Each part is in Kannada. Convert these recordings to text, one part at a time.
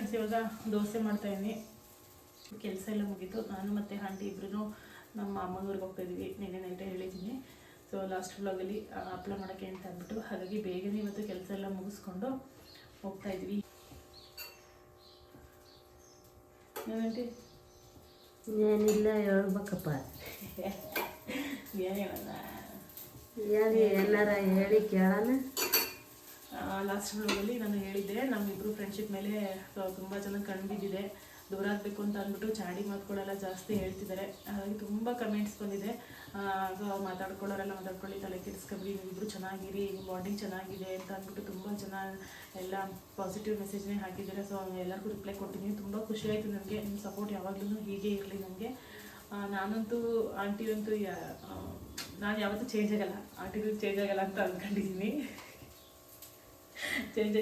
ಫ್ರೆಂಡ್ಸ್ ಇವಾಗ ದೋಸೆ ಮಾಡ್ತಾಯಿದ್ದೀನಿ ಕೆಲಸ ಎಲ್ಲ ಮುಗೀತು. ನಾನು ಮತ್ತು ಆಂಟಿ ಇಬ್ರು ನಮ್ಮ ಅಮ್ಮನವ್ರಿಗೆ ಹೋಗ್ತಾ ಇದ್ದೀವಿ ನಿನ್ನೆ ನೈಟೇ ಹೇಳಿದ್ದೀನಿ. ಸೊ ಲಾಸ್ಟ್ ವ್ಲಾಗಲ್ಲಿ ಹಪ್ಳ ಮಾಡೋಕ್ಕೆ ಅಂತ ಅಂದ್ಬಿಟ್ಟು ಹಾಗಾಗಿ ಬೇಗನೆ ಇವತ್ತು ಕೆಲಸ ಎಲ್ಲ ಮುಗಿಸ್ಕೊಂಡು ಹೋಗ್ತಾ ಇದ್ವಿ. ಏನಂಟಿ ಏನಿಲ್ಲ ಹೇಳ್ಬೇಕಪ್ಪ. ಏನು ಹೇಳೋಣ? ಏನಾರ ಹೇಳಿ ಕೇಳೋಣ. ಲಾಸ್ಟ್ ಅಲ್ಲಿ ನಾನು ಹೇಳಿದ್ದೆ ನಮ್ಮಿಬ್ಬರು ಫ್ರೆಂಡ್ಶಿಪ್ ಮೇಲೆ ತುಂಬ ಜನ ಕಂಡಿದ್ದಿದೆ ದೂರ ಆಗಬೇಕು ಅಂತ ಅಂದ್ಬಿಟ್ಟು ಚಾಡಿ ಮಾತುಗಳೆಲ್ಲ ಜಾಸ್ತಿ ಹೇಳ್ತಿದ್ದಾರೆ. ಹಾಗಾಗಿ ತುಂಬ ಕಮೆಂಟ್ಸ್ ಬಂದಿದೆ. ಮಾತಾಡ್ಕೊಳ್ಳೋರೆಲ್ಲ ಮಾತಾಡ್ಕೊಳ್ಳಿ, ತಲೆ ಕೆಡಿಸ್ಕೊಬ್ರಿ ನೀವಿಬ್ಬರು ಚೆನ್ನಾಗಿರಿ, ನಿಮ್ಮ ಬಾಡಿ ಚೆನ್ನಾಗಿದೆ ಅಂತ ಅಂದ್ಬಿಟ್ಟು ತುಂಬ ಜನ ಎಲ್ಲ ಪಾಸಿಟಿವ್ ಮೆಸೇಜ್ನೇ ಹಾಕಿದ್ದಾರೆ. ಸೊ ಎಲ್ಲರಿಗೂ ರಿಪ್ಲೈ ಕೊಟ್ಟಿದ್ದೀನಿ ತುಂಬ ಖುಷಿ ಆಯಿತು ನನಗೆ. ನಿಮ್ಮ ಸಪೋರ್ಟ್ ಯಾವಾಗಲೂ ಹೀಗೆ ಇರಲಿ ನನಗೆ. ನಾನಂತೂ ಆಂಟಿಯಂತೂ ನಾನು ಯಾವತ್ತೂ ಚೇಂಜ್ ಆಗಲ್ಲ. ಆಂಟಿಗೂ ಚೇಂಜ್ ಆಗಲ್ಲ ಅಂತ ಅಂದ್ಕೊಂಡಿದ್ದೀನಿ ಚೇಂಜ್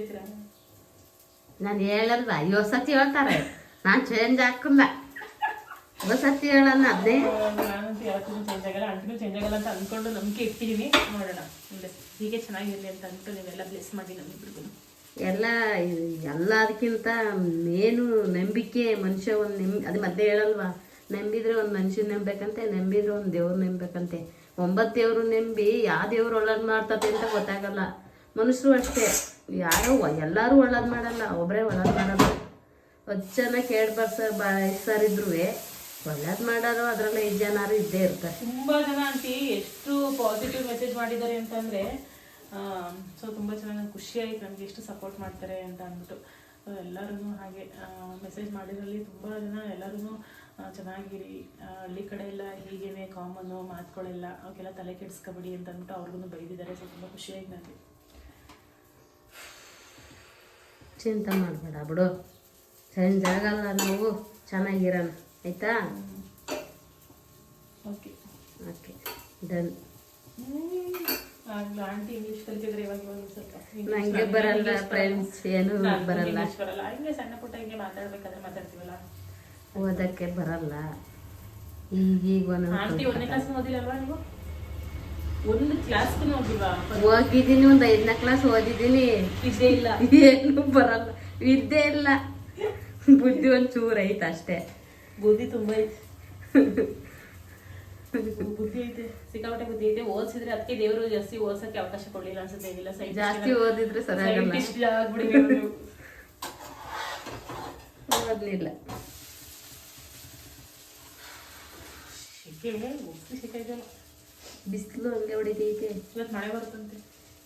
ನಾನು ಹೇಳಲ್ವಾ? ಐವತ್ತು ಸತಿ ಹೇಳ್ತಾರೆ. ನಾನು ಚೇಂಜ್ ಹಾಕಲ್ಲ ಐವತ್ತು ಸತಿ ಹೇಳಲ್ಲ ಅದೇ ನಾನಂತೂ ಯಾವತ್ತೂ ಚೇಂಜ್ ಆಗಲ್ಲ ಆಂಟಿನೂ ಚೇಂಜ್ ಆಗಲ್ಲ ಅಂತ ಅಂದ್ಕೊಂಡು ನಂಬಿಕೆ ಇಟ್ಟಿದ್ದೀನಿ ನೋಡೋಣ ಮುಂದೆ ಹೀಗೆ ಚೆನ್ನಾಗಿರಲಿ ಅಂತ ಅಂದ್ಕೊಂಡು ನೀವೆಲ್ಲ ಬ್ಲೆಸ್ ಮಾಡಿ ನಮ್ಮಿಬ್ರಿಗೂ. ಎಲ್ಲ ಎಲ್ಲದಕ್ಕಿಂತ ಮೇನು ನಂಬಿಕೆ ಮನುಷ್ಯ ಒಂದು ನೆಮ್ ಅದು ಮಧ್ಯೆ ಹೇಳಲ್ವಾ? ನಂಬಿದ್ರೆ ಒಂದು ಮನುಷ್ಯನ ನಂಬಬೇಕಂತೆ ನಂಬಿದ್ರೆ ಒಂದು ದೇವ್ರು ನಂಬಬೇಕಂತೆ. ಒಂಬತ್ತು ದೇವರು ನಂಬಿ ಯಾವ ದೇವ್ರು ಒಳಗೆ ಮಾಡ್ತತೆ ಅಂತ ಗೊತ್ತಾಗಲ್ಲ. ಮನುಷ್ಯರು ಅಷ್ಟೇ. ಯಾರೋ ಎಲ್ಲರೂ ಒಳ್ಳೇದು ಮಾಡಲ್ಲ ಒಬ್ಬರೇ ಒಳ್ಳೇದು ಮಾಡಲ್ಲ. ಹತ್ತು ಜನ ಕೇಳಿ ಬರ್ಸ ಬಯಸರಿದ್ರು ಒಳ್ಳೇದು ಮಾಡೋರು ಅದರಲ್ಲಿ ಐದು ಜನರು ಇದ್ದೇ ಇರ್ತಾರೆ. ತುಂಬಾ ಜನ ಆಂಟಿ ಎಷ್ಟು ಪಾಸಿಟಿವ್ ಮೆಸೇಜ್ ಮಾಡಿದ್ದಾರೆ ಅಂತಂದ್ರೆ ಸೊ ತುಂಬಾ ಚೆನ್ನಾಗಿ ಖುಷಿ ಆಯ್ತು ನನಗೆ ಎಷ್ಟು ಸಪೋರ್ಟ್ ಮಾಡ್ತಾರೆ ಅಂತ ಅಂದ್ಬಿಟ್ಟು. ಎಲ್ಲರೂ ಹಾಗೆ ಮೆಸೇಜ್ ಮಾಡಿದ್ರಲ್ಲಿ ತುಂಬ ಜನ ಎಲ್ಲರೂ ಚೆನ್ನಾಗಿರಿ ಹಳ್ಳಿ ಕಡೆ ಎಲ್ಲ ಹೀಗೇನೆ ಕಾಮನ್ನು ಮಾತುಗಳೆಲ್ಲ ಅವಕ್ಕೆಲ್ಲ ತಲೆ ಕೆಡಿಸ್ಕೊಬಿಡಿ ಅಂತ ಅಂದ್ಬಿಟ್ಟು ಅವ್ರಿಗೂ ಬೈದಿದ್ದಾರೆ. ಸೊ ತುಂಬ ಖುಷಿಯಾಗಿ ನನಗೆ ಚಿಂತೆ ಮಾಡಬೇಡ ಬಿಡು. ಚೇಂಜ್ ಆಗಲ್ಲ ನಾವು. ಚೆನ್ನಾಗಿರೋಣ. ಆಯ್ತಾ? ಓಕೆ. Okay done. ನಂಗೆ ಬರಲ್ಲ ಫ್ರೆಂಡ್ಸ್ ಏನು ಬರಲ್ಲ. ಓದಕ್ಕೆ ಬರಲ್ಲ. ಈಗೀಗ ಒಂದೊಂದು ಒಂದು ಕ್ಲಾಸ್ಗೂ ಹೋಗಿವಾ ಹೋಗಿದ್ದೀನಿ ಒಂದು ಐದನೇ ಕ್ಲಾಸ್ ಓದಿದ್ದೀನಿ. ಇದ್ದೇ ಇಲ್ಲ. ಏನು ಬರಲ್ಲ. ವಿದ್ಯೆ ಇಲ್ಲ. ಬುದ್ಧಿ ಒಂದು ಚೂರು ಐತೆ ಅಷ್ಟೇ. ಬುದ್ಧಿ ತುಂಬ ಐತೆ. ಬುದ್ಧಿ ಐತೆ. ಸಿಕ್ಕಾಪಟ್ಟೆ ಬುದ್ಧಿ ಐತೆ. ಓದಿಸಿದ್ರೆ ಅದಕ್ಕೆ ದೇವರು ಜಾಸ್ತಿ ಓದ್ಸಕ್ಕೆ ಅವಕಾಶ ಕೊಡ್ಲಿಲ್ಲ ಅನ್ಸುತ್ತೆ. ಏನಿಲ್ಲ ಜಾಸ್ತಿ ಓದಿದ್ರೆ ಸರಿಯಾಗಲ್ಲ. ಓದ್ಲಿಲ್ಲ. ಬಿಸಿಲು ಹಂಗೆ ಹೊಡಿತೈತೆ. ಇವತ್ತು ಮಳೆ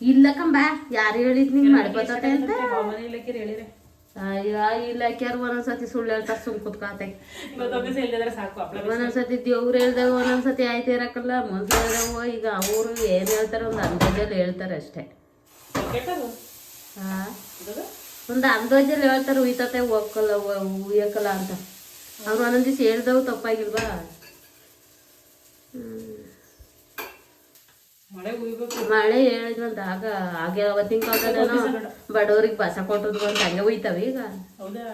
ಇಲ್ಲ ಕಂಬ ಯಾರು ಹೇಳಿದ್ ನಿಂಗೆ ಮಳೆ ಬರ್ತತೆ ಅಂತ? ಹವಾಮಾನ ಇಲಾಖೆ ಹೇಳಿದ್ರೆ ಅಯ್ಯೋ ಇಲಾಖೆಯವ್ರು ಒಂದೊಂದ್ಸತಿ ಸುಳ್ಳು ಹೇಳ್ತಾರೆ ಸುಮ್ ಕುತ್ಕಾತೆ ಒಂದೊಂದ್ಸತಿ ದೇವ್ರು ಹೇಳ್ದಾಗ ಒಂದೊಂದ್ಸತಿ ಆಯ್ತು ಇರಕ್ಕಲ್ಲ ಮೊದ್ಲು ಹೇಳ್ದವ ಈಗ ಅವರು ಏನ್ ಹೇಳ್ತಾರೆ ಒಂದು ಅಂದಾಜಲ್ಲಿ ಹೇಳ್ತಾರೆ ಅಷ್ಟೇ. ಒಂದು ಅಂದಾಜಲ್ಲಿ ಹೇಳ್ತಾರೆ ಉಯ್ತತೆ ಹೋಗಲ್ಲ ಉಯ್ಯಕ್ಕಲ್ಲ ಅಂತ. ಅವ್ರು ಒಂದೊಂದ್ ದಿವ್ಸ ಹೇಳ್ದವು ತಪ್ಪಾಗಿಲ್ವಾ? ಹ್ಮ್. ಮಳೆ ಹೇಳಿದ್ವಂತ ಆಗ ಹಾಗೆ ಅವತ್ತಿನ ಕಾಲದಲ್ಲಿ ಬಡವ್ರಿಗೆ ಬಾಸ ಕೊಟ್ಟದ್ವು ಅಂತ ಹಂಗೆ ಉಯ್ತಾವ ಈಗ.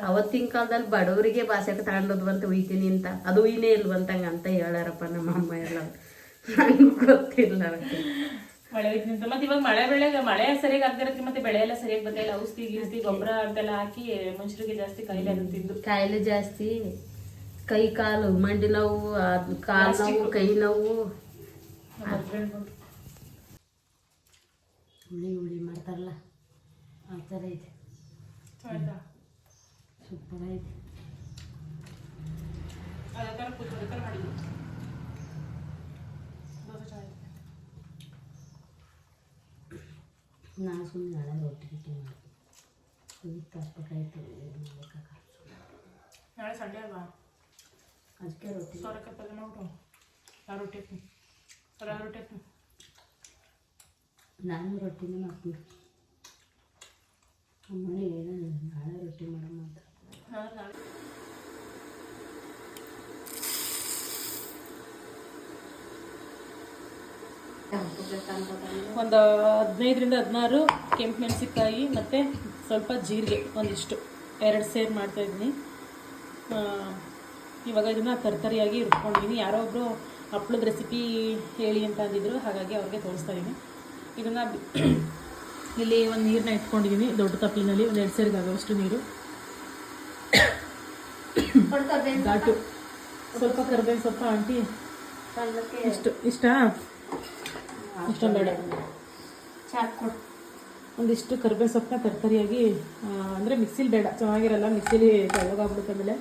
ಅವತ್ತಿನ ಕಾಲದಲ್ಲಿ ಬಡವರಿಗೆ ಬಾಸಕ್ಕೆ ತಗೊಂಡದ್ ಅಂತ ಉಯ್ತೀನಿ ಅಂತ. ಅದು ಉಯ್ನೇ ಇಲ್ವಂತಂಗ ಅಂತ ಹೇಳಾರಪ್ಪ ನಮ್ಮ ಅಮ್ಮ ಎಲ್ಲ. ನಂಗೆ ಗೊತ್ತಿಲ್ಲ ಅದಕ್ಕೆ. ಮಳೆ ನಿಂತ ಮತ್ತೆ ಇವಾಗ ಮಳೆ ಬೆಳೆಗೆ ಮಳೆ ಸರಿಯಾಗಿ ಆಗ್ದಿರಕ್ಕೆ ಮತ್ತೆ ಬೆಳೆ ಎಲ್ಲ ಸರಿಯಾಗಿ ಬರ್ತಾ ಇಲ್ಲ ಔಷಧಿ ಗಿಷ್ಧಿ ಗೊಬ್ಬರ ಅಂತೆಲ್ಲ ಹಾಕಿ ಮನುಷ್ಯರಿಗೆ ಜಾಸ್ತಿ ಕಾಯಿಲೆ ಆಗುತ್ತಿದ್ದು ತಿಂದು. ಕಾಯಿಲೆ ಜಾಸ್ತಿ. ಕೈ ಕಾಲು ಮಂಡಿ ನೋವು ಕಾಲು ನೋವು ಕೈ ನೋವು. ಹುಳಿ ಹುಳಿ ಮಾಡ್ತಾರಲ್ಲ ಆ ಥರ ಐತೆ ಆಯ್ತಾ? ಸೂಪರ್ ಐತೆ ಅದಕ್ಕಾರ ಕೂತು ಅದಕ್ಕಾರ ಮಾಡಿದ್ದು ದೋಸೆ ಚೆನ್ನಾಗಿದೆ ನಾ ಸುಮ್ಮನೆ ನಾಳೆ ರೊಟ್ಟಿ ಗಿಟ್ಟಿ ಮಾಡ್ತೀನಿ ಈಗ ತಪ್ಪಕಾಯ್ತು ಏನು ಮಾಡ್ಬೇಕಾಗ ನಾಳೆ ಸಂಡೇ ಅಲ್ವಾ? ಅದಕ್ಕೆ ರೊಟ್ಟಿ. ಸೋರಕಾಯಿ ಪಲ್ಯ ಮಾಡ್ಬಿಟ್ಟು ಆ ರೊಟ್ಟಿ ಹಾಕ್ತೀನಿ. ಸರ ರೊಟ್ಟಿ ಹಾಕ್ತೀನಿ. ನಾನು ರೊಟ್ಟಿನೇ ಮಾಡ್ತೀನಿ. ಅಮ್ಮನಿಗೆ ನಾಳೆ ರೊಟ್ಟಿ ಮಾಡಮ್ಮ ಅಂತ. ಒಂದು ಹದಿನೈದರಿಂದ ಹದಿನಾರು ಕೆಂಪು ಮೆಣಸಿನ್ಕಾಯಿ ಮತ್ತು ಸ್ವಲ್ಪ ಜೀರಿಗೆ ಒಂದಿಷ್ಟು. ಎರಡು ಸೇರಿ ಮಾಡ್ತಾಯಿದ್ದೀನಿ ಇವಾಗ ಇದನ್ನು ತರ್ತರಿಯಾಗಿ ರುಬ್ಕೊಂಡಿದ್ದೀನಿ. ಯಾರೋ ಒಬ್ಬರು ಹಪ್ಳದ ರೆಸಿಪಿ ಹೇಳಿ ಅಂತ ಅಂದಿದ್ರು, ಹಾಗಾಗಿ ಅವ್ರಿಗೆ ತೋರಿಸ್ತಾ ಇದ್ದೀನಿ. ಇದನ್ನು ಇಲ್ಲಿ ಒಂದು ನೀರನ್ನ ಇಟ್ಕೊಂಡಿದ್ದೀನಿ ದೊಡ್ಡ ತಪ್ಪಲಿನಲ್ಲಿ ಒಂದು ಎರಡು ಸೇರಿಗೆ ಆಗೋಷ್ಟು ನೀರು. ಘಾಟು. ಸ್ವಲ್ಪ ಕರ್ಬೇವು ಸ್ವಲ್ಪ ಆಂಟಿ. ಇಷ್ಟು ಇಷ್ಟ? ಇಷ್ಟೊಂದು ಬೇಡ. ಒಂದಿಷ್ಟು ಕರ್ಬೇವು ಸೊಪ್ಪನ್ನ ತರಕಾರಿಯಾಗಿ ಅಂದರೆ ಮಿಕ್ಸಿಲಿ ಬೇಡ ಚೆನ್ನಾಗಿರಲ್ಲ ಮಿಕ್ಸಿಲಿ ತೆಳ್ಳಗಾಗ್ಬಿಡುತ್ತೆ ಆಮೇಲೆ.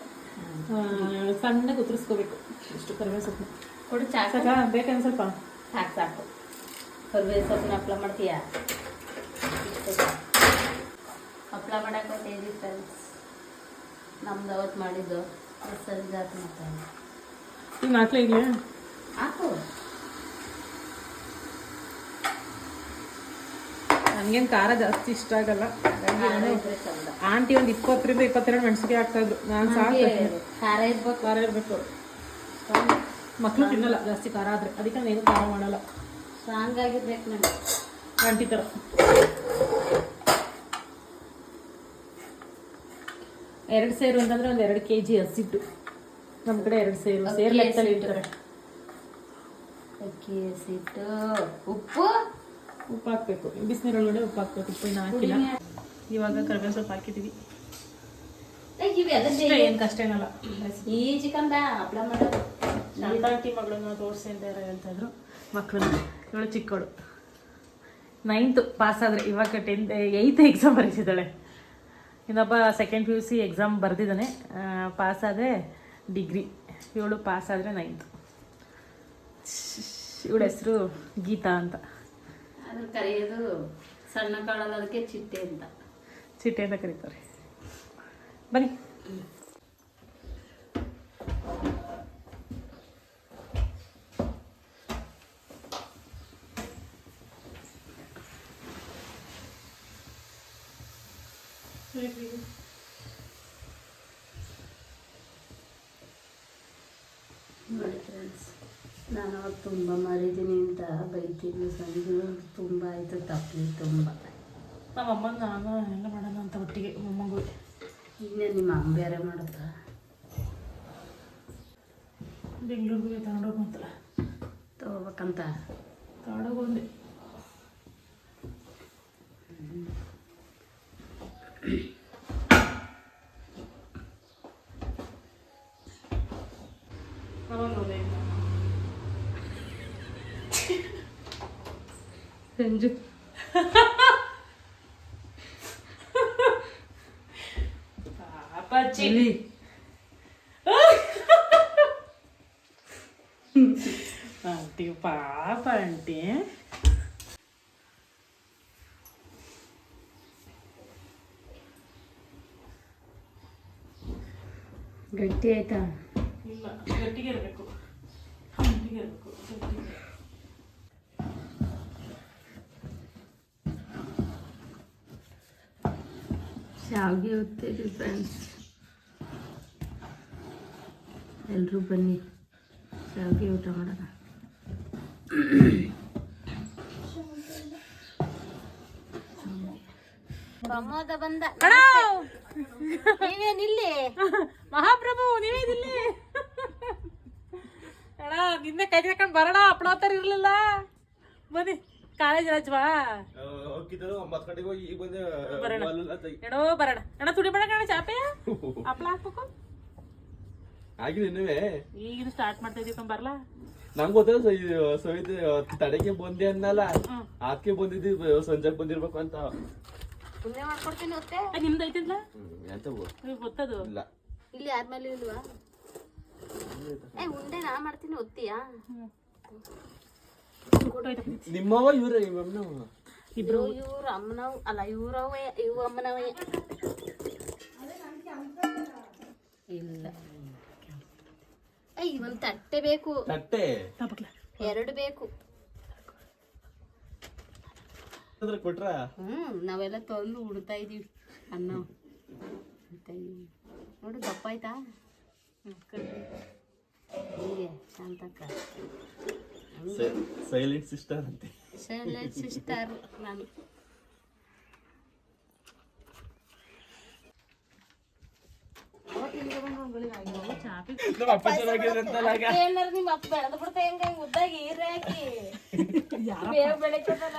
ಸಣ್ಣಗೆ ಉತ್ತರಿಸ್ಕೋಬೇಕು ಇಷ್ಟು ಕರ್ಬೇವು ಸೊಪ್ಪನ್ನ. ಕೊಡು ಚಾಕ್. ಸಾಕಾ? ಬೇಕಂದ್ರೆ ಸ್ವಲ್ಪ? ಸಾಕು ಸಾಕು. ಕರ್ಬೇವು ಸೊಪ್ಪಿನ ಹಪ್ಳ ಮಾಡ್ತೀಯ? ಹಪ್ಳ ಮಾಡಕ್ಕೆ ಹೋಗ್ತಿದ್ವಿ ಫ್ರೆಂಡ್ಸ್ ನಮ್ದು ಅವತ್ತು ಮಾಡಿದ್ದು. ಸಂಜಾತ್ ಮತ್ತೆ ಈಗ ಹಾಕ್ಲೇ ಇಲ್ಲ ಹಾಕು. ನನಗೇನು ಖಾರ ಜಾಸ್ತಿ ಇಷ್ಟ ಆಗಲ್ಲ. ಆಂಟಿ ಒಂದು ಇಪ್ಪತ್ತರಿಂದ ಇಪ್ಪತ್ತೆರಡು ಮೆಣಸಿಗೆ ಹಾಕ್ತಾ ಇದ್ರು. ನಾನು ಸಾಕು ಖಾರ ಇರ್ಬೇಕು. ಖಾರ ಇರಬೇಕು. ಮಕ್ಕಳು ತಿನ್ನಲ್ಲ. ಜಾಸ್ತಿ ಖಾರ ಆದರೆ. ಅದಕ್ಕೆ ನಾನು ಏನು ಖಾರ ಮಾಡಲ್ಲ. ಸ್ಟ್ರಾಂಗ್ ಆಗಿರ್ಬೇಕು ನಮ್ಗೆ ಆಂಟಿ ಥರ ಎರಡು ಸೇರು ಅಂತಂದ್ರೆ ಒಂದು ಎರಡು ಕೆ ಜಿ ಹಸಿಟ್ಟು. ನಮ್ಮ ಕಡೆ ಎರಡು ಸೇರು. ಸೇರು ಲೆಕ್ಕದಲ್ಲಿ. ಇಡ್ತಾರೆ. ಅಕ್ಕಿ ಹಸಿಟ್ಟು. ಉಪ್ಪು? ಉಪ್ಪು ಹಾಕ್ಬೇಕು. ಬಿಸಿನೀರೊಳಗಡೆ ಉಪ್ಪು ಹಾಕ್ಬೇಕು. ಉಪ್ಪು ಇನ್ನು ಹಾಕಿಲ್ಲ ಇವಾಗ ಕರಿಬೇವು ಸೊಪ್ಪು ಹಾಕಿದ್ದೀವಿ ಏನು ಕಷ್ಟ ಏನಲ್ಲ. ಈ ಚಿಕನ್ ಬ್ಯಾ ಹಪ್ಳ ಮಾಡೋದು. ಶಾಂತಾಂಟಿ ಮಗಳನ್ನ ತೋರಿಸಿ ಅಂತ ಯಾರು ಹೇಳ್ತಾಯಿದ್ರು ಮಕ್ಕಳನ್ನ. ಇವಳು ಚಿಕ್ಕವಳು ನೈನ್ತ್ ಪಾಸ್ ಆದರೆ ಇವಾಗ ಟೆಂತ್ ಏಯ್ತ್ ಎಕ್ಸಾಮ್ ಬರೀತಿದ್ದಾಳೆ ಇನ್ನೊಬ್ಬ second P U C exam ಬರೆದಿದ್ದಾನೆ. ಪಾಸ್ ಆದರೆ ಡಿಗ್ರಿ ಇವಳು ಪಾಸ್ ಆದರೆ ನೈನ್ತ್ ಇವಳ ಹೆಸರು ಗೀತಾ ಅಂತ. ಅದ್ರ ಕರೆಯೋದು ಸಣ್ಣ ಕಾಳಲ್ಲ ಅದಕ್ಕೆ ಚಿಟ್ಟೆ ಅಂತ. ಚಿಟ್ಟೆ ಅಂತ ಕರೀತಾರೆ. ಬನ್ನಿ ನೋಡಿ ಫ್ರೆಂಡ್ಸ್ ನಾನು ಅವತ್ತು ತುಂಬ ಮಾಡಿದ್ದೀನಿ ಅಂತ ಬೈತೀನಿ ಸಂಜೆ. ತುಂಬ ಆಯಿತು ತಪ್ಪಲಿ ತುಂಬ. ನಮ್ಮ ಅಮ್ಮನ ನಾನು ಎಲ್ಲ ಮಾಡೋಣ ಅಂತ ಒಟ್ಟಿಗೆ ಮೊಮ್ಮಗು ಇನ್ನೇ ನಿಮ್ಮ ಅಮ್ಮ ಬೇರೆ ಮಾಡುತ್ತಾ? ಬೆಂಗಳೂರಿಗೆ ತಗೊಂಡೋಗಿ ಅಂತಲ್ಲ ತಗೋಬೇಕಂತ? ತಗೊಂಡೋಗಿ ಒಂದೆ ಅವಾಗ ಹೋದೆ ಸಂಜು ಪಾಪಾಚಿ ಆಂಟಿ ಪಾಪ ಆಂಟಿ ಗಟ್ಟಿ ಆಯ್ತಾ ಇಲ್ಲ ಗಟ್ಟಿಗೆ ಇರಬೇಕು ಗಟ್ಟಿಗೆ ಇರಬೇಕು ಗಟ್ಟಿಗೆ ಶಾವಿಗೆ ಹೊತ್ತಿದ್ವಿ ಫ್ರೆಂಡ್ಸ್ ಎಲ್ಲರೂ ಬನ್ನಿ ಶಾವಿಗೆ ಊಟ ಮಾಡೋಣ. ಪ್ರಮೋದ ಬಂದ. ನೀವೇನಿಲ್ಲಿ ಮಹಾಪ್ರಭು ನೀವೇ ಇಲ್ಲಿ ಅಣ್ಣ ನಿನ್ನೆ ಕೈ ತಗೊಂಡು ಬರೋಣ ಅಪ್ಪಳೋತ್ತರ ಇರ್ಲಿಲ್ಲ. ಬನ್ನಿ ಕಾಲೇಜ್ ರಜ್ವಾ. ಹೋಗಿದ್ದರು ಒಂಬತ್ತು ಗಂಟೆಗೆ ಹೋಗಿ ಈಗ ಬಂದೆ ಬರೋಣ. ತೆಗಿ- ಎಡೋ ಬರೋಣ. ಅಣ್ಣ ತುಡಿ ಬೇಡ ಕಣ ಚಾಪೆ? ಹಪ್ಳ ಹಾಕ್ಬೇಕು? ಆಗಿದೆ ಇನ್ನುವೆ. ಈಗ ಸ್ಟಾರ್ಟ್ ಮಾಡ್ತಾ ಇದೀವಿ ಕಣ್ ಬರಲ್ಲ ನಂಗೆ ಗೊತ್ತಿಲ್ಲ ಸವಿತ ತಡೆಗೆ ಬಂದೆ ಅನ್ನಲ್ಲ. ಹ್ಮ್. ಅದಕ್ಕೆ ಬಂದಿದ್ದಿ ಸಂಜೆ ಬಂದಿರ್ಬೇಕು ಅಂತ. ಪುಣ್ಯ ಮಾಡ್ಕೊಡ್ತೀನಿ ಅತ್ತೆ ನಿಮ್ದು ಐತಿಲ್ಲ ಹ್ಮ್, ಎಂತ ಗೊ- ಗೊತ್ತದು. ಇಲ್ಲ. ಇಲ್ಲಿ ಆದ್ಮೇಲೆ ಇಲ್ವಾ? ಏ ಉಂಡೆ ನಾ ಮಾಡ್ತೀನಿ ಒತ್ತೀಯಾ? ನಿಮ್ಮವ ಇವ್ರೆ ನಿಮ್ಮಮ್ಮ ಇಬ್ರು ಇವ್ರ ಅಮ್ಮನವ್ ಅಲ್ಲ ಇವ್ರವೇ ಇವ್ ಅಮ್ಮನವೇ. ಇಲ್ಲ. ಏಯ್ ಒಂದ್ ತಟ್ಟೆ ಬೇಕು. ತಟ್ಟೆ. ಎರಡು ಬೇಕು. ಅಂದ್ರೆ ಕೊಟ್ರ? ಹ್ಮ್ ನಾವೆಲ್ಲ ತಂದು ಉಡ್ತಾ ಇದೀವಿ ಅನ್ನ. ನೋಡು ದಪ್ಪ ಆಯ್ತಾ? ಹೀಗೆ ಶಾಂತಕ್ಕ. ಸೈಲೆಂಟ್ ಸಿಸ್ಟರ್ ಅಂತೆ. ಶೈಲೇಶ್ ಸಿಸ್ಟರ್ ನಾನು ಅಪ್ಪ ಏನಾರ ನಿಮ್ಮ ಅಪ್ಪ ಬೆಳೆದ ಬಿಡ್ತಾ ಹೆಂಗ ಉದ್ದಾಗಿ ಈರೆ ಹಾಕಿ ಬೇಗ ಬೆಳಕದಲ್ಲ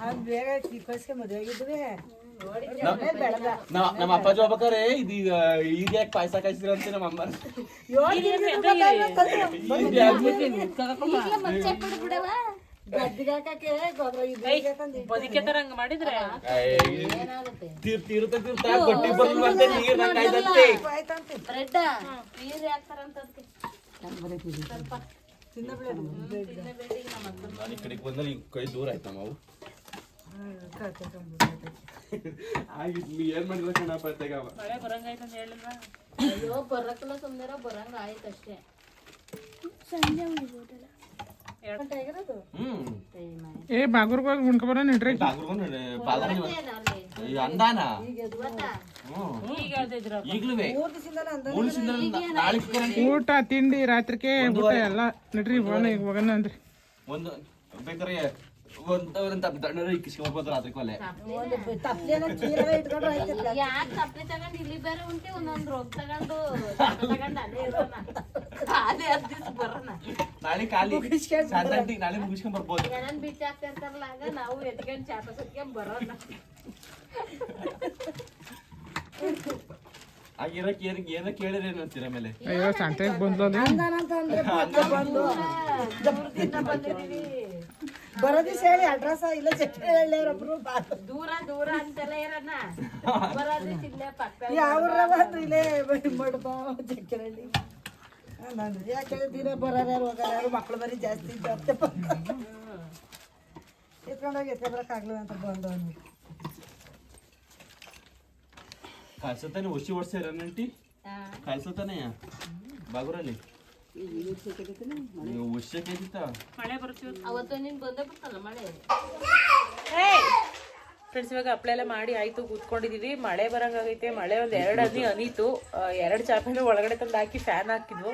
ಅವ್ನ್ ಬೇಗ ಚಿಕ್ಕೋಸ್ಗೆ ಮದುವೆ ಆಗಿದ್ವಿ ನಮ್ಮ ನಮ್ಮ ಅಪ್ಪಾಜಿ ಹೋಗ್ಬೇಕಾರೆ ಇದು ಈಗ ಯಾಕೆ ಪಾಯಸ ಕಾಯಿಸಿದ್ರಂತೆ ನಮ್ಮ ಅಮ್ಮ ಬಿಡವ ಗೊಬ್ಬರ ಇದು ಬದುಕೆ ತರ ಮಾಡಿದ್ರೆ? ತೀರ್ ತೀರ್ತ ತೀರ್ತ ಬಂದು ಮತ್ತೆ ನೀರ್ ಬ್ರೆಡ್ ನೀರ್ ಸ್ವಲ್ಪ. ನಾನು ಈ ಕಡೆಗೆ ಬಂದ್ರೆ ಈಗ ಕೈ ದೂರ ಆಯ್ತಮ್ಮ ಅವು ಏನ್ ಮಾಡಿದ್ರೆ ಕಣಪ್ಪ ಮಳೆ ಬರಂಗಾಯ್ತು ಅಂತ ಹೇಳಿಲ್ವಾ? ಅಯ್ಯೋ ಬರಕ್ಕಲ್ಲ ಸುಮ್ಮನೆ ಬರಂಗ ಆಯ್ತು ಅಷ್ಟೇ ಹ್ಮ್ ಏ ಬಾಗೂರ್ಗ್ ಹೋಗಿ ಉಣ್ಕೊಬರ ನಡ್ರಿ ಅಂದಾನ ಊಟ ತಿಂಡಿ ರಾತ್ರಿಗೆ ಊಟ ಎಲ್ಲ. ನಡ್ರಿ ಹೋಗೋಣ ಈಗ ಹೋಗೋಣ ಅಂದ್ರಿ. ಒಂದು ಬೇಕಾರೆ ಒಂದ್ ಒಂದ್ ತಪ್ಪ ತಣ್ಣರು ಇಕ್ಕಿಸ್ಕೊಂಡ್ ರಾತ್ರಿ ಕೊಲೆ. ಒಂದು ತಪ್ಲೇನ ಚೀರ ಇಟ್ಕೊಂಡ್ರೆ ಆಯ್ತಿಲ್ಲ ಯಾಕೆ ತಪ್ಪಲೆ ತಗೊಂಡು ಇಲ್ಲಿ ಬೇರೆ ಉಂಟೆ ಒಂದೊಂದು ರೋಗ ತಗೊಂಡು ತಗೊಂಡು ಅಲ್ಲೇ ಇರೋಣ. ಬರೋಣ. ನಾಳೆ ಖಾಲಿ. ಸಾಧಾರಣ ನಾಳೆ ಮುಗಿಸ್ಕೊಂಡ್ ಬರ್ಬೋದು. ಏನನ್ ಬಿಟ್ಟು ಹಾಕ್ತಿರ್ತಾರಲ್ಲ ಆಗ ನಾವು ಎತ್ಕೊಂಡ್ ಚಾಪ ಸುತ್ಕೊಂಡ್ ಬರೋಣ. ಆಗಿರಕ್ ಏನ್ ಏನೋ ಕೇಳಿದ್ರೆ ಅಂತೀರ ಆಮೇಲೆ? ಅಯ್ಯೋ ಸಂತೆಗೆ ಬಂದ್ಲು ಹೇಳಿ ಅಡ್ರೆಸ್ ಇಲ್ಲ ಚಟ್ನಿ ಹೇಳೋರೊಬ್ರು ದೂರ ದೂರ ಅಂತೆಲ್ಲ ಇರಣ್ಣ. ಬರೋದು ಇಲ್ಲೇ ಪಕ್ಕ ಇಲ್ಲೇ ಮಾಡ್ಬಾ ಚಕ್ಕೆರಳ್ಳಿ ದಿನ ಬರೋರು ಯಾರು ಹೋಗೋರು ಯಾರು ಮಕ್ಳು ಬರೀ ಜಾಸ್ತಿ ಎತ್ಕೊಂಡೋಗಿ ಅಂತ ಕಳ್ಸತಾನೆ ಒಸಿ ಓಡ್ಸ್ಯಾರ ನಂಟಿ? ಕಳ್ಸತಾನೆ ಬಾಗುರಲ್ಲಿ? ವರ್ಷಕ್ಕೈತಿತ್ತ ಮಳೆ ಬರುತ್ತೆ ಅವತ್ತು ನೀನ್ ಬಂದೇ ಬಿಡ್ತಲ್ಲ ಮಳೆ? ಫ್ರೆಂಡ್ಸ್ ಇವಾಗ ಅಪ್ಲೈ ಎಲ್ಲ ಮಾಡಿ ಆಯ್ತು ಕೂತ್ಕೊಂಡಿದೀವಿ. ಮಳೆ ಬರಂಗಾಗೈತೆ. ಮಳೆ ಒಂದ್ ಎರಡು ಹನಿ ಅನೀತು ಎರಡು ಚಾಪೆನ ಒಳಗಡೆ ತಂದು ಹಾಕಿ ಫ್ಯಾನ್ ಹಾಕಿದ್ವು.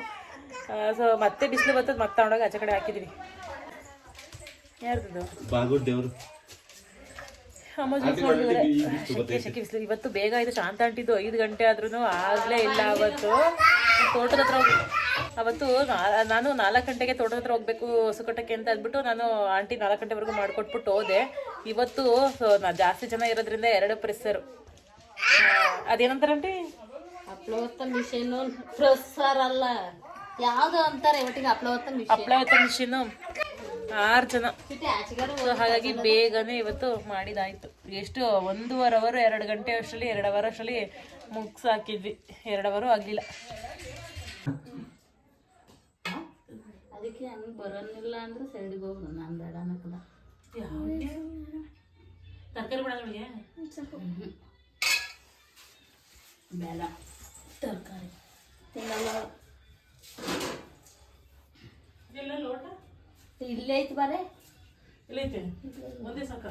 ಸೊ ಮತ್ತೆ ಬಿಸಿಲು ಬರ್ತದೆ ಮತ್ತೆ ತಗೊಂಡೋಗಿ ಆಚೆ ಕಡೆ ಹಾಕಿದೀವಿ ಯಾರ್ದು ಬಾಗೂರ್ ದೇವ್ರು ಬಿಸಿಲು ಇವತ್ತು ಬೇಗ ಆಯ್ತು ಶಾಂತ ಅಂಟಿದ್ದು ಐದು ಗಂಟೆ ಆದ್ರೂ ಆಗ್ಲೇ ಇಲ್ಲ ಅವತ್ತು. ತೋಟದ ಹತ್ರ ಹೋಗಿ ಅವತ್ತು ನಾನು ನಾಲ್ಕು ಗಂಟೆಗೆ ತೋಟದ ಹತ್ರ ಹೋಗ್ಬೇಕು ಹೊಸಕೊಟ್ಟಕ್ಕೆ ಅಂತ ಅಂದ್ಬಿಟ್ಟು ನಾನು ಆಂಟಿ ನಾಲ್ಕು ಗಂಟೆವರೆಗೂ ಮಾಡ್ಕೊಟ್ಬಿಟ್ಟು ಹೋದೆ. ಇವತ್ತು ಸೊ ನಾ ಜಾಸ್ತಿ ಜನ ಇರೋದ್ರಿಂದ ಎರಡು ಪ್ರೆಸ್ಸರು. ಅದೇನಂತಾರಂಟಿ ಪ್ರೊಸರ್ ಅಲ್ಲ ಯಾವ್ದು ಅಂತಾರೆ ಒಟ್ಟಿಗೆ ಅಪ್ಲವತ್ತ ಹಪ್ಳ ಮಿಷಿನು ಆರು ಜನ. ಸೊ ಹಾಗಾಗಿ ಬೇಗನೆ ಇವತ್ತು ಮಾಡಿದಾಯ್ತು. ಎಷ್ಟು ಒಂದೂವರೆ ಅವರು ಎರಡು ಗಂಟೆ ಅಷ್ಟರಲ್ಲಿ ಎರಡು ಅವರ್ ಅಷ್ಟರಲ್ಲಿ ಮುಗ್ಸ್ ಹಾಕಿದ್ವಿ ಎರಡು ಅವರು ಆಗಲಿಲ್ಲ. ಅದಕ್ಕೆ ಹಂಗೆ ಬರೋನಿಲ್ಲ ಅಂದ್ರೆ ಸೈಡಿಗೆ ಹೋಗೋಣ ನಾನು ಬೇಡ ಅನ್ನಕ್ಕಲ್ಲ ತರಕಾರಿ ಬೇಡ ಬೇಡ. ತರಕಾರಿ. ತಿನ್ನಲ್ಲ. ಇಲ್ಲೇ ಐತಿ ಬಾರೆ. ಇಲ್ಲೈತೆ ಒಂದೇ ಸಾಕ.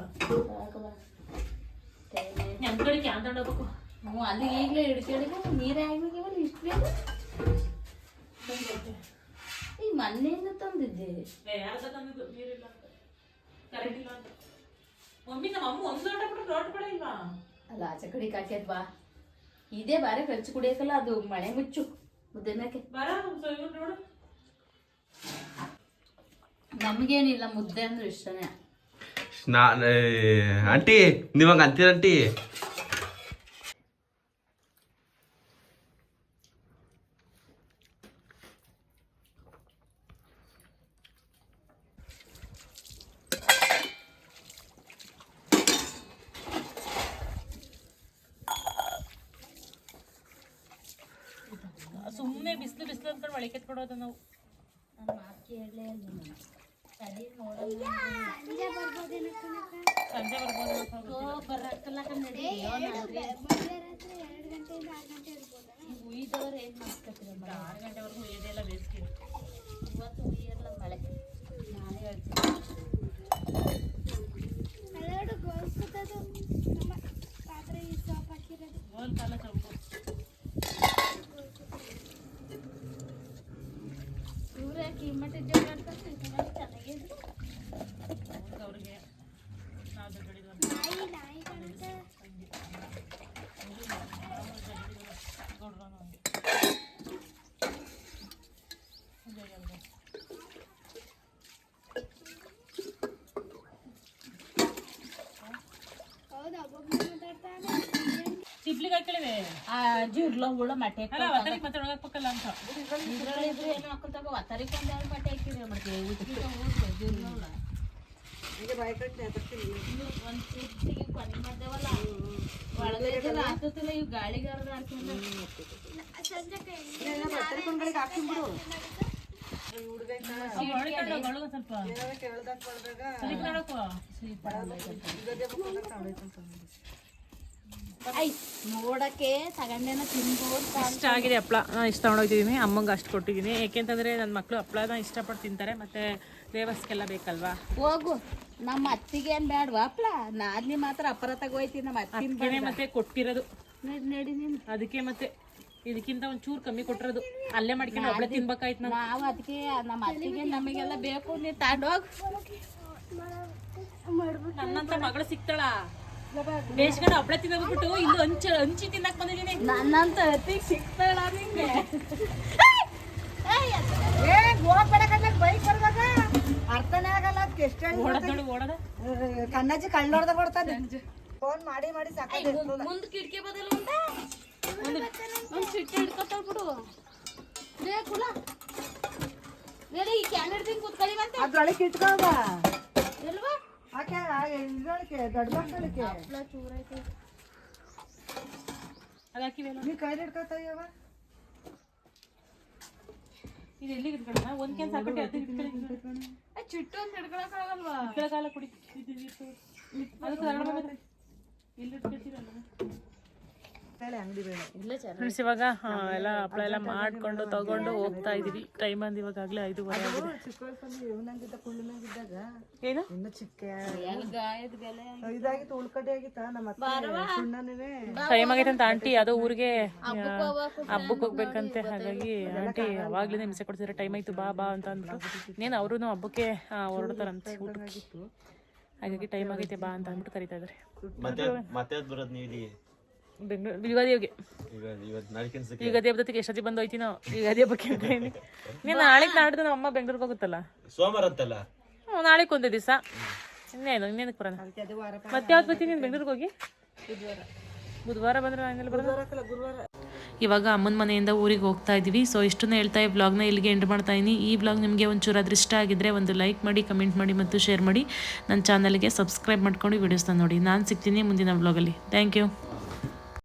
ನಮ್ಮ ಕಡೆ ಕ್ಯಾನ್ ತಗೊಂಡೋಗ್ಬೇಕು ಹ್ಞೂ ಅಲ್ಲಿ ಈಗಲೇ ಹಿಡ್ಕೊಂಡಿಗೆ ನೀರೇ ಆಗ್ಬೇಕಿವಲ್ಲ ಇಷ್ಟು ಬೇಕು ಈ ಮೊನ್ನೆಯಿಂದ ತಂದಿದ್ದೆ. ಮಮ್ಮಿ ನಮ್ಮ ಅಮ್ಮ ಒಂದು ಲೋಟ ಕೂಡ ಇಲ್ವಾ? ಅಲ್ಲ ಆಚೆ ಕಡೆ ಕಾಕ್ಯದ್ ಬಾ. ಇದೇ ಬಾರೆ ಖರ್ಚು ಕುಡಿಯಕಲ್ಲ ಅದು ಮಳೆ ಮುಚ್ಚು. ಮುದ್ದೆ ಮೇಕೆ ನಮಗೇನಿಲ್ಲ ಮುದ್ದೆ ಅಂದ್ರೆ ಇಷ್ಟನೇ. ನಾನು ಆಂಟಿ ನೀವಂಗ ಅಂತೀರ ಆಂಟಿ ಸುಮ್ಮನೆ ಬಿಸಿಲು ಅನ್ಕೊಂಡು ಒಳಗೆ ಕೆತ್ಕೊಡೋದು ನಾವು. ಸಂಜೆ ಬರ್ಬೋದು ಆರು ಗಂಟೆವರೆಗೂ ಇದೆಲ್ಲ ಬೇಸಿಗೆ ಜೀರ್ಲ ಹುಳ ಮಟ್ಟೆ ಅಲ್ಲ ಒತ್ತರಿಗೆ ಮತ್ತೆ ಒಣಗಾಕ್ಬೇಕಲ್ಲ ಅಂತ ಇದ್ರಲ್ಲಿ ಇದ್ರೆ ಏನು ಹಾಕಲ್ತಾಗ ಒತ್ತರಿಗೆ ಒಂದು ಎರಡು ಬಟ್ಟೆ ಹಾಕಿರಿ ಮತ್ತೆ ಉಚ್ಚಿಗೆ ಹೋಗ್ತದೆ ಜೀರ್ಲ ಹುಳ ಈಗ ಬಾಯಿ ಕಟ್ಟಿ ಅದಕ್ಕೆ ಒಂದು ಚಿಟ್ಟಿಗೆ ಕೊನೆ ಮಾಡ್ದೇವಲ್ಲ ಒಳಗೆ ಇದೆಲ್ಲ ಹತ್ತುತ್ತಿಲ್ಲ ಇವು ಗಾಳಿಗಾರದ ಹಾಕ್ಕೊಂಡು ನೋಡಕ್ಕೋ ತಗೊಂಡೇನ ತಿನ್ಬೋದು ಇಷ್ಟ ಆಗಿದೆ ಹಪ್ಳ. ನಾನು ಇಷ್ಟ ತಗೊಂಡೋಗಿದ್ದೀನಿ ಅಮ್ಮಂಗೆ ಅಷ್ಟು ಕೊಟ್ಟಿದ್ದೀನಿ ಯಾಕೆಂತಂದ್ರೆ ನನ್ನ ಮಕ್ಕಳು ಹಪ್ಳನ ಇಷ್ಟಪಟ್ಟು ತಿಂತಾರೆ. ಮತ್ತೆ ದೇವಸ್ಥೆಲ್ಲ ಬೇಕಲ್ವಾ? ಹೋಗು. ನಮ್ಮ ಅತ್ತಿಗೆ ಏನ್ ಬೇಡವಾ ಹಪ್ಳ? ನಾದ್ನಿ ಮಾತ್ರ ಅಪರ ತಗೋಯ್ತೀನಿ ನಮ್ಮ ಅತ್ತಿನ ಅದಕ್ಕೆ ಮತ್ತೆ ಕೊಟ್ಟಿರೋದು. ನಡಿ ನಡಿ ನೀನು. ಅದಕ್ಕೆ ಮತ್ತೆ ಇದಕ್ಕಿಂತ ಒಂದು ಚೂರು ಕಮ್ಮಿ ಕೊಟ್ಟಿರೋದು. ಅಲ್ಲೇ ಮಾಡ್ಕೊಂಡು ಹಪ್ಳ ತಿನ್ಬೇಕಾಯ್ತು ನಾವು ನಾವು ಅದಕ್ಕೆ ನಮ್ಮ ಅತ್ತಿಗೆ ನಮಗೆಲ್ಲ ಬೇಕು ನೀ ತಗೊಂಡೋಗ್. ನನ್ನಂತ ಮಗಳು ಸಿಕ್ತಾಳ. ಬೇಸ್ಕೊಂಡು ಹಪ್ಳ ತಿನ್ನೋದ್ಬಿಟ್ಟು ಇಲ್ಲೂ ಹಂಚ ಹಂಚಿ ತಿನ್ನಕ್ ಬಂದಿದ್ದೀನಿ. ನನ್ನಂತ ಅತ್ತಿಗೆ ನಿಂಗೆ. ಬೈಕ್ ಬರ್ದಾಗ ಅರ್ಥನೇ ಆಗಲ್ಲ ಅದಕ್ಕೆ ಎಷ್ಟು ಓಡೋದ್ ನೋಡಿ ಓಡೋದ. ಕಣ್ಣಾಜಿ ಕಳ್ಳೊಡ್ದ ಕೊಡ್ತಾನೆ ಫೋನ್ ಮಾಡಿ ಮಾಡಿ ಸಾಕಾಗಿ ಮುಂದ್ ಕಿಟಕಿ ಬದಲು ಅಂತ ಒಂದ್ ಸಿಟ್ಟೆ ಹಿಡ್ಕೊತಾಳ ಬಿಡು ಕುಲ ನಡಿ ಈ ಕ್ಯಾನ್ ಹಿಡ್ತೀನಿ ಕೂತ್ಕೊಳ್ಳಿ ಮತ್ತೆ ಅದ್ರೊಳಗೆ ಇಟ್ಕೊಂಡ ಎಲ್ವಾ ಆಕೆ ಇದ್ರೊಳಗೆ ದೊಡ್ಡ ಮಕ್ಕಳಿಗೆ. ಹಪ್ಳ ಚೂರೈತೆ ಅದು ಹಾಕಿವೇನು ನೀ ಕೈ ಹಿಡ್ಕೊತಾವ ಇದು ಎಲ್ಲಿಗೆ ಒಂದ್ ಕೆನ್ಸ ಹಾಕ್ಬಿಟ್ಟು ಅದು ಇಟ್ಕೊಳ್ಳಿ ಚಿಟ್ಟು ಅಂತ ಹಿಡ್ಕೊಳಕ್ಕಾಗಲ್ವಾ? ಕಾಲ ಕುಡಿ. ಅದಕ್ಕೆ ಇಲ್ಲ ಫ್ರೆಂಡ್ಸ್ ಇವಾಗ ಎಲ್ಲ ಹಪ್ಪಳ ಎಲ್ಲ ಮಾಡ್ಕೊಂಡು ತಗೊಂಡು ಹೋಗ್ತಾ ಇದೀವಿ. ಟೈಮ್ ಬಂದು ಇವಾಗಲೇ ಐದುವರೆ ಆಗಿದೆ. ಏನು? ಇನ್ನು ಚಿಕ್ಕ ಇದಾಗಿತ್ತು ಉಳ್ಕಡೆ ಆಗಿತ್ತ? ನಮ್ಮ ಟೈಮ್ ಆಗೈತೆ ಅಂತ ಆಂಟಿ ಯಾವುದೋ ಊರಿಗೆ ಹಬ್ಬಕ್ಕೆ ಹೋಗ್ಬೇಕಂತೆ. ಹಾಗಾಗಿ ಆಂಟಿ ಅವಾಗ್ಲೇ ಹಿಂಸೆ ಕೊಡ್ತಿದ್ರೆ ಟೈಮ್ ಆಯ್ತು ಬಾ ಬಾ ಅಂತ ಅಂದ್ಬಿಟ್ಟು. ಇನ್ನೇನು ಅವರು ಹಬ್ಬಕ್ಕೆ ಹೊರಡ್ತಾರಂತ ಊಟಕ್ಕೆ. ಹಾಗಾಗಿ ಟೈಮ್ ಆಗೈತೆ ಬಾ ಅಂತ ಅಂದ್ಬಿಟ್ಟು ಕರಿತಾ ಇದಾರೆ ನೀವು ಬೆಂಗಳೂರು ನಾಳೆ ಕೆಲ್ಸಕ್ಕೆ ಯುಗಾದಿ ಹಬ್ಬದಕ್ಕೆ ಎಷ್ಟೊತ್ತಿ ಬಂದು ಹೋಯ್ತೀನೋ ಯುಗಾದಿ ಹಬ್ಬಕ್ಕೆ ಅಂತ ಹೇಳಿ ನೀನು ನಾಳೆ ನಾಡ್ದು ನಮ್ಮ ಅಮ್ಮ ಬೆಂಗಳೂರಿಗೆ ಹೋಗುತ್ತಲ್ಲ? ಸೋಮವಾರ ಅಂತಲ್ಲ? ಹ್ಞೂ ನಾಳೆಗೆ ಒಂದೇ ದಿವಸ. ಇನ್ನೇನು ಇನ್ನೇನಕ್ಕೆ ಬರೋಣ? ಮತ್ತೆ ಯಾವ್ದು ಬರ್ತೀನಿ? ನೀನು ಬೆಂಗಳೂರಿಗೆ ಹೋಗಿ? ಬುಧವಾರ ಬಂದ್ರೆ ಬರೋದು? ಗುರುವಾರ ಇವಾಗ ಅಮ್ಮನ ಮನೆಯಿಂದ ಊರಿಗೆ ಹೋಗ್ತಾ ಇದ್ದೀವಿ. ಸೊ ಇಷ್ಟನ್ನ ಹೇಳ್ತಾ ಈ ಬ್ಲಾಗ್ನ ಇಲ್ಲಿಗೆ ಎಂಡ್ ಮಾಡ್ತಾ ಇದ್ದೀನಿ ಈ ಬ್ಲಾಗ್ ನಿಮಗೆ ಒಂಚೂರಾದ್ರೂ ಇಷ್ಟ ಆಗಿದ್ರೆ ಒಂದು ಲೈಕ್ ಮಾಡಿ ಕಮೆಂಟ್ ಮಾಡಿ ಮತ್ತು ಶೇರ್ ಮಾಡಿ. ನನ್ನ ಚಾನಲ್ಗೆ ಸಬ್ಸ್ಕ್ರೈಬ್ ಮಾಡ್ಕೊಂಡು ವೀಡಿಯೋಸ್ನ ನೋಡಿ. ನಾನು ಸಿಗ್ತೀನಿ ಮುಂದಿನ ಬ್ಲಾಗಲ್ಲಿ ಥ್ಯಾಂಕ್ ಯು